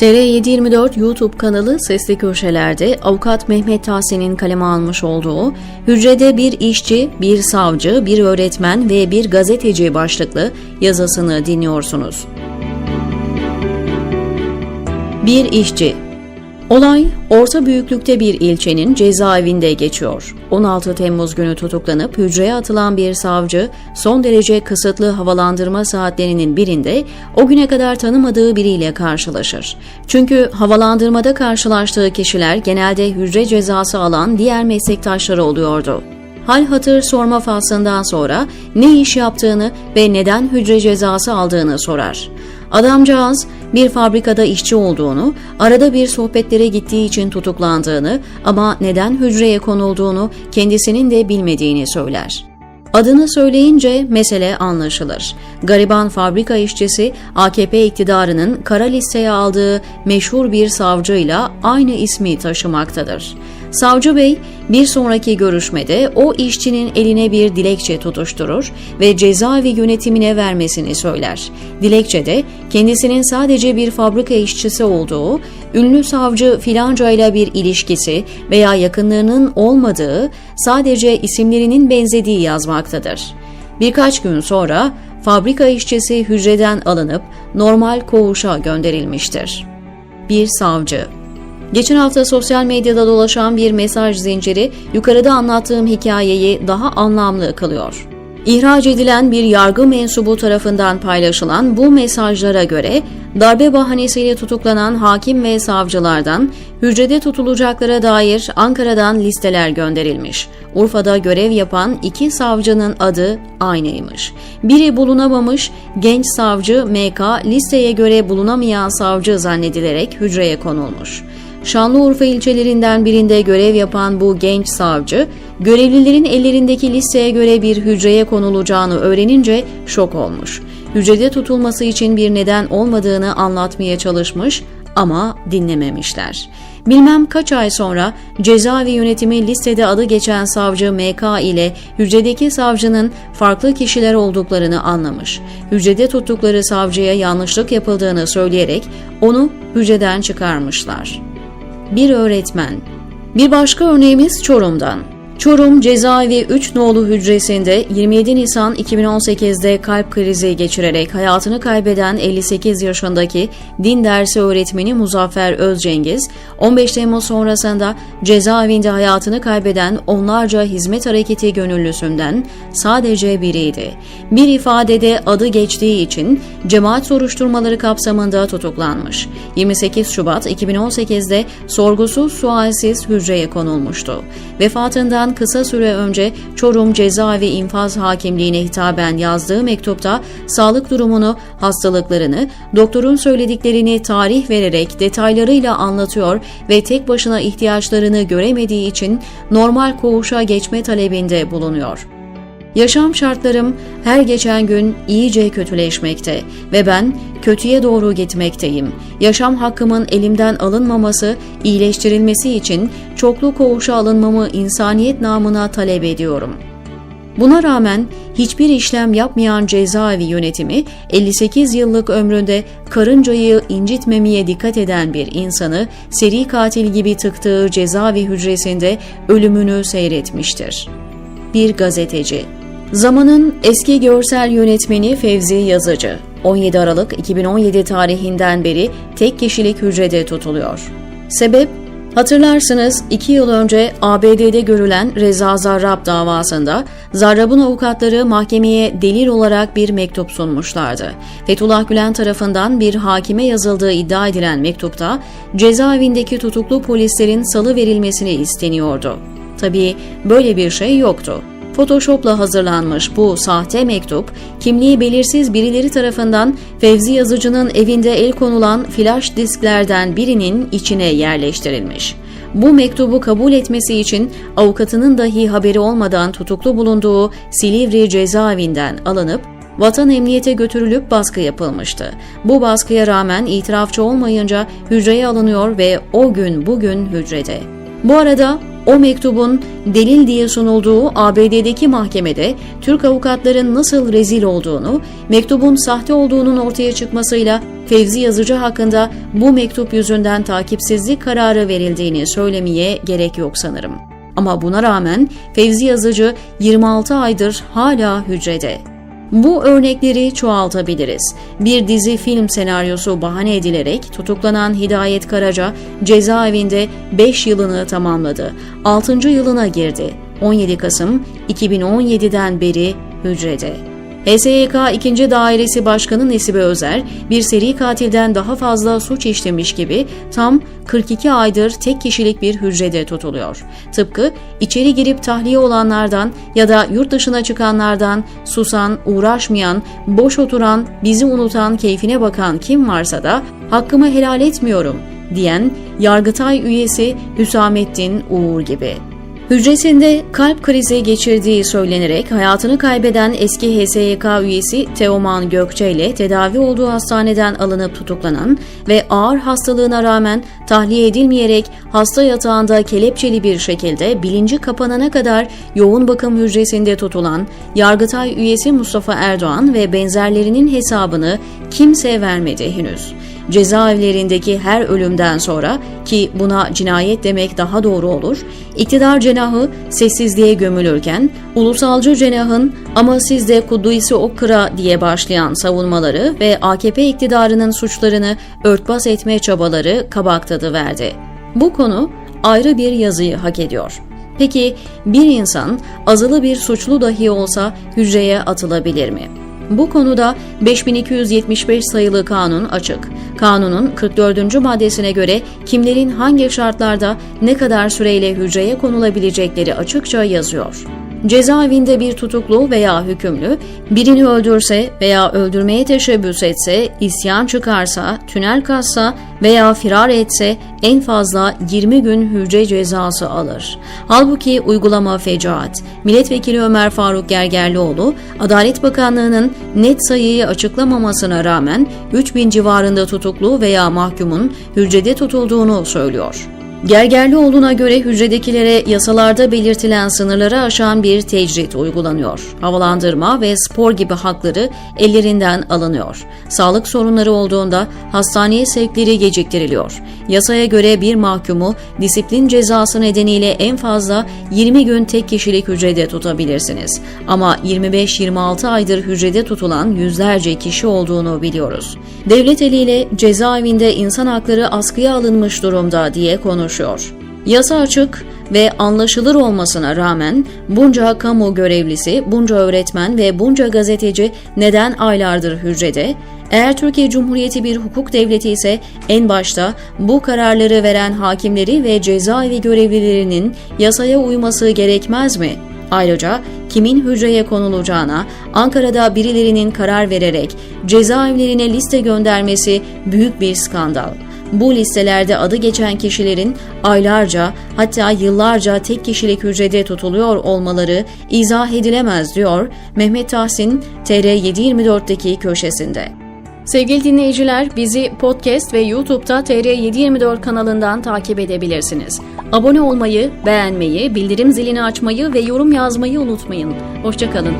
TR724 YouTube kanalı Sesli Köşeler'de avukat Mehmet Tahsin'in kaleme almış olduğu Hücrede bir işçi, bir savcı, bir öğretmen ve bir gazeteci başlıklı yazısını dinliyorsunuz. Bir işçi Olay, orta büyüklükte bir ilçenin cezaevinde geçiyor. 16 Temmuz günü tutuklanıp hücreye atılan bir savcı, son derece kısıtlı havalandırma saatlerinin birinde o güne kadar tanımadığı biriyle karşılaşır. Çünkü havalandırmada karşılaştığı kişiler genelde hücre cezası alan diğer meslektaşları oluyordu. Hal hatır sorma faslından sonra ne iş yaptığını ve neden hücre cezası aldığını sorar. Adamcağız bir fabrikada işçi olduğunu, arada bir sohbetlere gittiği için tutuklandığını ama neden hücreye konulduğunu kendisinin de bilmediğini söyler. Adını söyleyince mesele anlaşılır. Gariban fabrika işçisi AKP iktidarının kara listeye aldığı meşhur bir savcıyla aynı ismi taşımaktadır. Savcı Bey bir sonraki görüşmede o işçinin eline bir dilekçe tutuşturur ve cezaevi yönetimine vermesini söyler. Dilekçede kendisinin sadece bir fabrika işçisi olduğu, ünlü savcı filanca ile bir ilişkisi veya yakınlığının olmadığı, sadece isimlerinin benzediği yazmaktadır. Birkaç gün sonra fabrika işçisi hücreden alınıp normal koğuşa gönderilmiştir. Bir savcı Geçen hafta sosyal medyada dolaşan bir mesaj zinciri yukarıda anlattığım hikayeyi daha anlamlı kılıyor. İhraç edilen bir yargı mensubu tarafından paylaşılan bu mesajlara göre darbe bahanesiyle tutuklanan hakim ve savcılardan hücrede tutulacaklara dair Ankara'dan listeler gönderilmiş. Urfa'da görev yapan iki savcının adı aynıymış. Biri bulunamamış, genç savcı MK listeye göre bulunamayan savcı zannedilerek hücreye konulmuş. Şanlıurfa ilçelerinden birinde görev yapan bu genç savcı, görevlilerin ellerindeki listeye göre bir hücreye konulacağını öğrenince şok olmuş. Hücrede tutulması için bir neden olmadığını anlatmaya çalışmış ama dinlememişler. Bilmem kaç ay sonra cezaevi yönetimi listede adı geçen savcı MK ile hücredeki savcının farklı kişiler olduklarını anlamış. Hücrede tuttukları savcıya yanlışlık yapıldığını söyleyerek onu hücreden çıkarmışlar bir öğretmen. Bir başka örneğimiz Çorum'dan. Çorum Cezaevi 3 nolu hücresinde 27 Nisan 2018'de kalp krizi geçirerek hayatını kaybeden 58 yaşındaki din dersi öğretmeni Muzaffer Özcengiz, 15 Temmuz sonrasında cezaevinde hayatını kaybeden onlarca hizmet hareketi gönüllüsünden sadece biriydi. Bir ifadede adı geçtiği için cemaat soruşturmaları kapsamında tutuklanmış. 28 Şubat 2018'de sorgusuz sualsiz hücreye konulmuştu. Vefatından Kısa süre önce Çorum Cezaevi İnfaz Hakimliğine hitaben yazdığı mektupta sağlık durumunu, hastalıklarını, doktorun söylediklerini tarih vererek detaylarıyla anlatıyor ve tek başına ihtiyaçlarını göremediği için normal koğuşa geçme talebinde bulunuyor. Yaşam şartlarım her geçen gün iyice kötüleşmekte ve ben kötüye doğru gitmekteyim. Yaşam hakkımın elimden alınmaması, iyileştirilmesi için çoklu koğuşa alınmamı insaniyet namına talep ediyorum. Buna rağmen hiçbir işlem yapmayan cezaevi yönetimi 58 yıllık ömründe karıncayı incitmemeye dikkat eden bir insanı seri katil gibi tıktığı cezaevi hücresinde ölümünü seyretmiştir. Bir gazeteci Zamanın eski görsel yönetmeni Fevzi Yazıcı, 17 Aralık 2017 tarihinden beri tek kişilik hücrede tutuluyor. Sebep, Hatırlarsınız 2 yıl önce ABD'de görülen Reza Zarrab davasında Zarrab'ın avukatları mahkemeye delil olarak bir mektup sunmuşlardı. Fethullah Gülen tarafından bir hakime yazıldığı iddia edilen mektupta cezaevindeki tutuklu polislerin salı verilmesini isteniyordu. Tabii böyle bir şey yoktu. Photoshop'la hazırlanmış bu sahte mektup, kimliği belirsiz birileri tarafından Fevzi Yazıcı'nın evinde el konulan flash disklerden birinin içine yerleştirilmiş. Bu mektubu kabul etmesi için avukatının dahi haberi olmadan tutuklu bulunduğu Silivri cezaevinden alınıp Vatan Emniyete götürülüp baskı yapılmıştı. Bu baskıya rağmen itirafçı olmayınca hücreye alınıyor ve o gün bugün hücrede. Bu arada o mektubun delil diye sunulduğu ABD'deki mahkemede Türk avukatların nasıl rezil olduğunu, mektubun sahte olduğunun ortaya çıkmasıyla Fevzi Yazıcı hakkında bu mektup yüzünden takipsizlik kararı verildiğini söylemeye gerek yok sanırım. Ama buna rağmen Fevzi Yazıcı 26 aydır hala hücrede. Bu örnekleri çoğaltabiliriz. Bir dizi film senaryosu bahane edilerek tutuklanan Hidayet Karaca cezaevinde 5 yılını tamamladı. 6. yılına girdi. 17 Kasım 2017'den beri hücrede. HSYK 2. Dairesi Başkanı Nesibe Özer, bir seri katilden daha fazla suç işlemiş gibi tam 42 aydır tek kişilik bir hücrede tutuluyor. Tıpkı içeri girip tahliye olanlardan ya da yurt dışına çıkanlardan susan, uğraşmayan, boş oturan, bizi unutan, keyfine bakan kim varsa da hakkımı helal etmiyorum diyen Yargıtay üyesi Hüsamettin Uğur gibi. Hücresinde kalp krizi geçirdiği söylenerek hayatını kaybeden eski HSYK üyesi Teoman Gökçe ile tedavi olduğu hastaneden alınıp tutuklanan ve ağır hastalığına rağmen tahliye edilmeyerek hasta yatağında kelepçeli bir şekilde bilinci kapanana kadar yoğun bakım hücresinde tutulan Yargıtay üyesi Mustafa Erdoğan ve benzerlerinin hesabını kimse vermedi henüz cezaevlerindeki her ölümden sonra ki buna cinayet demek daha doğru olur, iktidar cenahı sessizliğe gömülürken ulusalcı cenahın ama siz de Kudüs'ü okra diye başlayan savunmaları ve AKP iktidarının suçlarını örtbas etme çabaları kabak tadı verdi. Bu konu ayrı bir yazıyı hak ediyor. Peki bir insan azılı bir suçlu dahi olsa hücreye atılabilir mi? Bu konuda 5275 sayılı kanun açık. Kanunun 44. maddesine göre kimlerin hangi şartlarda ne kadar süreyle hücreye konulabilecekleri açıkça yazıyor. Cezaevinde bir tutuklu veya hükümlü birini öldürse veya öldürmeye teşebbüs etse, isyan çıkarsa, tünel kazsa veya firar etse en fazla 20 gün hücre cezası alır. Halbuki uygulama fecaat. Milletvekili Ömer Faruk Gergerlioğlu, Adalet Bakanlığı'nın net sayıyı açıklamamasına rağmen 3000 civarında tutuklu veya mahkumun hücrede tutulduğunu söylüyor. Gergerlioğlu'na göre hücredekilere yasalarda belirtilen sınırları aşan bir tecrit uygulanıyor. Havalandırma ve spor gibi hakları ellerinden alınıyor. Sağlık sorunları olduğunda hastaneye sevkleri geciktiriliyor. Yasaya göre bir mahkumu disiplin cezası nedeniyle en fazla 20 gün tek kişilik hücrede tutabilirsiniz. Ama 25-26 aydır hücrede tutulan yüzlerce kişi olduğunu biliyoruz. Devlet eliyle cezaevinde insan hakları askıya alınmış durumda diye konuşuyor konuşuyor. Yasa açık ve anlaşılır olmasına rağmen bunca kamu görevlisi, bunca öğretmen ve bunca gazeteci neden aylardır hücrede? Eğer Türkiye Cumhuriyeti bir hukuk devleti ise en başta bu kararları veren hakimleri ve cezaevi görevlilerinin yasaya uyması gerekmez mi? Ayrıca kimin hücreye konulacağına Ankara'da birilerinin karar vererek cezaevlerine liste göndermesi büyük bir skandal. Bu listelerde adı geçen kişilerin aylarca hatta yıllarca tek kişilik hücrede tutuluyor olmaları izah edilemez diyor Mehmet Tahsin TR724'deki köşesinde. Sevgili dinleyiciler bizi podcast ve YouTube'da TR724 kanalından takip edebilirsiniz. Abone olmayı, beğenmeyi, bildirim zilini açmayı ve yorum yazmayı unutmayın. Hoşçakalın.